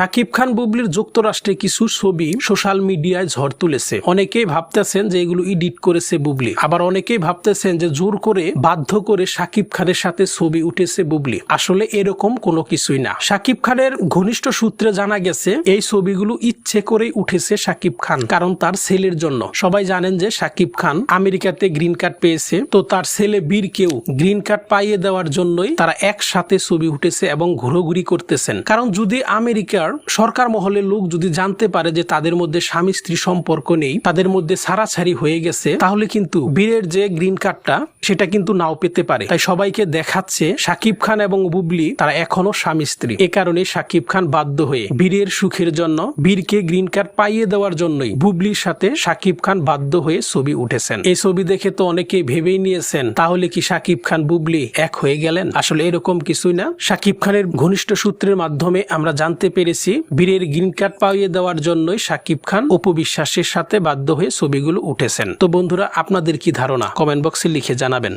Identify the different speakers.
Speaker 1: শাকিব খান বুবলির যুক্তরাষ্ট্রে কিছু ছবি সোশ্যাল মিডিয়ায় ঝড় তুলেছে। অনেকেই ভাবতেছেন যে এগুলো এডিট করেছে বুবলি। আবার অনেকেই ভাবতেছেন যে জোর করে বাধ্য করে শাকিব খানের সাথে ছবি উঠেছে বুবলি। আসলে এরকম কোনো কিছুই না। শাকিব খানের ঘনিষ্ঠ সূত্রে জানা গেছে, এই ছবিগুলো ইচ্ছে করেই উঠেছে শাকিব খান, কারণ তার ছেলের জন্য। সবাই জানেন যে শাকিব খান আমেরিকাতে গ্রিন কার্ড পেয়েছে। তো তার ছেলে বীরকেও গ্রিন কার্ড পাইয়ে দেওয়ার জন্যই তারা একসাথে ছবি উঠেছে এবং ঘোরাঘুরি করতেছেন। কারণ যদি আমেরিকার সরকার মহলের লোক যদি জানতে পারে যে তাদের মধ্যে স্বামী স্ত্রী সম্পর্ক নেই, তাদের মধ্যে ছাড়াছাড়ি হয়ে গেছে, তাহলে কিন্তু বীরের যে গ্রিন কার্ডটা সেটা কিন্তু নাও পেতে পারে। তাই সবাইকে দেখাচ্ছে শাকিব খান এবং বুবলি, তারা এখনও স্বামী স্ত্রী। এ কারণে শাকিব খান বাধ্য হয়ে বীরের সুখের জন্য বীরকে গ্রিন কার্ড পাইয়ে দেওয়ার জন্যই বুবলির সাথে সাকিব খান বাধ্য হয়ে ছবি উঠেছেন। এই ছবি দেখে তো অনেকেই ভেবেই নিয়েছেন, তাহলে কি সাকিব খান, বুবলি এক হয়ে গেলেন? আসলে এরকম কিছুই না। সাকিব খানের ঘনিষ্ঠ সূত্রের মাধ্যমে আমরা জানতে পেরেছি বীরের গ্রিন কার্ড পাইয়ে দেওয়ার জন্যই সাকিব খান উপবিশ্বাসের সাথে বাধ্য হয়ে ছবিগুলো উঠেছেন। তো বন্ধুরা, আপনাদের কি ধারণা? কমেন্ট বক্সে লিখে জানাবেন।